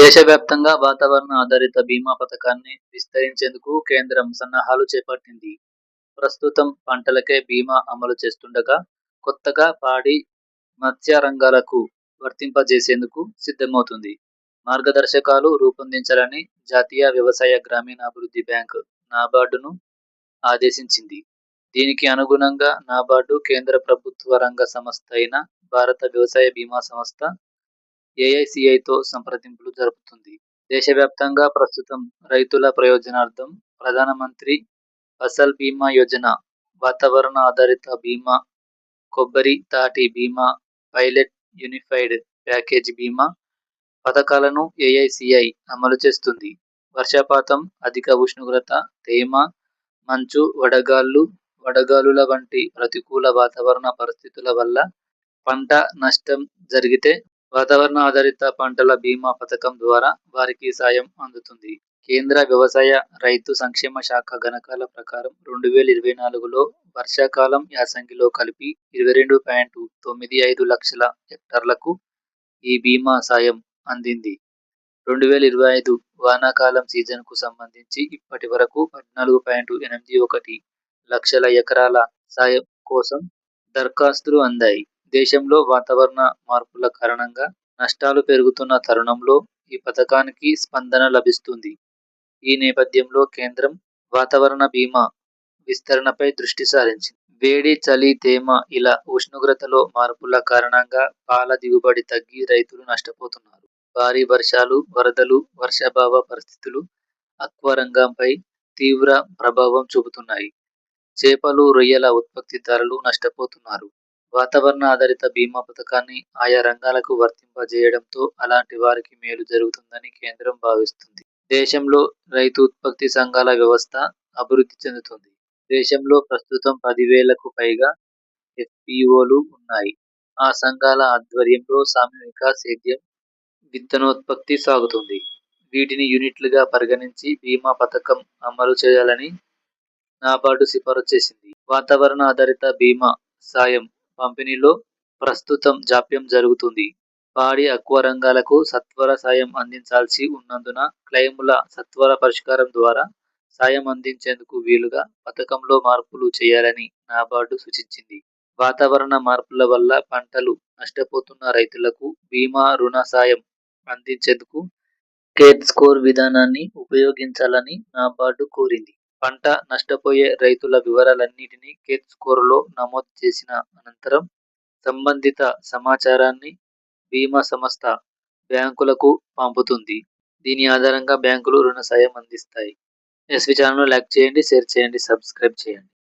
దేశవ్యాప్తంగా వాతావరణ ఆధారిత బీమా పథకాన్ని విస్తరించేందుకు కేంద్రం సన్నాహాలు చేపట్టింది. ప్రస్తుతం పంటలకే బీమా అమలు చేస్తుండగా కొత్తగా పాడి, మత్స్య రంగాలకు వర్తింపజేసేందుకు సిద్ధమవుతుంది మార్గదర్శకాలు రూపొందించాలని జాతీయ వ్యవసాయ, గ్రామీణాభివృద్ధి బ్యాంక్ నాబార్డును ఆదేశించింది. దీనికి అనుగుణంగా నాబార్డు కేంద్ర ప్రభుత్వ రంగ సంస్థ అయిన భారత వ్యవసాయ బీమా సంస్థ ఏఐసిఐతో సంప్రదింపులు జరుపుతుంది. దేశవ్యాప్తంగా ప్రస్తుతం రైతుల ప్రయోజనార్థం ప్రధానమంత్రి ఫసల్ బీమా యోజన, వాతావరణ ఆధారిత బీమా, కొబ్బరి, తాటి బీమా, పైలట్ యూనిఫైడ్ ప్యాకేజ్ బీమా పథకాలను ఏఐసిఐ అమలు చేస్తుంది. వర్షపాతం, అధిక ఉష్ణోగ్రత, తేమ, మంచు, వడగాళ్ళు వడగాలుల వంటి ప్రతికూల వాతావరణ పరిస్థితుల వల్ల పంట నష్టం జరిగితే వాతావరణ ఆధారిత పంటల బీమా పథకం ద్వారా వారికి సాయం అందుతుంది. కేంద్ర వ్యవసాయ, రైతు సంక్షేమ శాఖ గణకాల ప్రకారం రెండు వేల ఇరవై నాలుగులో వర్షాకాలం, యాసంగిలో కలిపి ఇరవై రెండు పాయింట్ తొమ్మిది ఐదు లక్షల హెక్టార్లకు ఈ బీమా సాయం అందింది. రెండు వేల ఇరవై ఐదు వానాకాలం సీజన్కు సంబంధించి ఇప్పటి వరకు పద్నాలుగు పాయింట్ ఎనిమిది ఒకటి లక్షల ఎకరాల సాయం కోసం దరఖాస్తులు అందాయి. దేశంలో వాతావరణ మార్పుల కారణంగా నష్టాలు పెరుగుతున్న తరుణంలో ఈ పథకానికి స్పందన లభిస్తుంది. ఈ నేపథ్యంలో కేంద్రం వాతావరణ బీమా విస్తరణపై దృష్టి సారించింది. వేడి, చలి, తేమ ఇలా ఉష్ణోగ్రతలో మార్పుల కారణంగా పాల దిగుబడి తగ్గి రైతులు నష్టపోతున్నారు. భారీ వర్షాలు, వరదలు, వర్షాభావ పరిస్థితులు ఆక్వా రంగంపై తీవ్ర ప్రభావం చూపుతున్నాయి. చేపలు, రొయ్యల ఉత్పత్తిదారులు నష్టపోతున్నారు. వాతావరణ ఆధారిత బీమా పథకాన్ని ఆయా రంగాలకు వర్తింపజేయడంతో అలాంటి వారికి మేలు జరుగుతుందని కేంద్రం భావిస్తుంది. దేశంలో రైతు ఉత్పత్తి సంఘాల వ్యవస్థ అభివృద్ధి చెందుతుంది దేశంలో ప్రస్తుతం పది వేలకు పైగా ఎఫ్పిఓలు ఉన్నాయి. ఆ సంఘాల ఆధ్వర్యంలో సామూహిక సేద్యం, విత్తనోత్పత్తి సాగుతుంది వీటిని యూనిట్లుగా పరిగణించి బీమా పథకం అమలు చేయాలని నాబార్డు సిఫారసు చేసింది. వాతావరణ ఆధారిత బీమా సాయం పంపిణీలో ప్రస్తుతం జాప్యం జరుగుతుంది పాడి, అక్వ రంగాలకు సత్వర సాయం అందించాల్సి ఉన్నందున క్లెయిముల సత్వర పరిష్కారం ద్వారా సాయం అందించేందుకు వీలుగా పథకంలో మార్పులు చేయాలని నాబార్డు సూచించింది. వాతావరణ మార్పుల వల్ల పంటలు నష్టపోతున్న రైతులకు బీమా రుణ సాయం అందించేందుకు కేట్ స్కోర్ విధానాన్ని ఉపయోగించాలని నాబార్డు కోరింది. పంట నష్టపోయే రైతుల వివరాలన్నింటినీ క్రెడిట్ స్కోర్లో నమోదు చేసిన అనంతరం సంబంధిత సమాచారాన్ని బీమా సంస్థ బ్యాంకులకు పంపుతుంది. దీని ఆధారంగా బ్యాంకులు రుణ సాయం అందిస్తాయి. ఎస్వి ఛానల్ను లైక్ చేయండి, షేర్ చేయండి, సబ్స్క్రైబ్ చేయండి.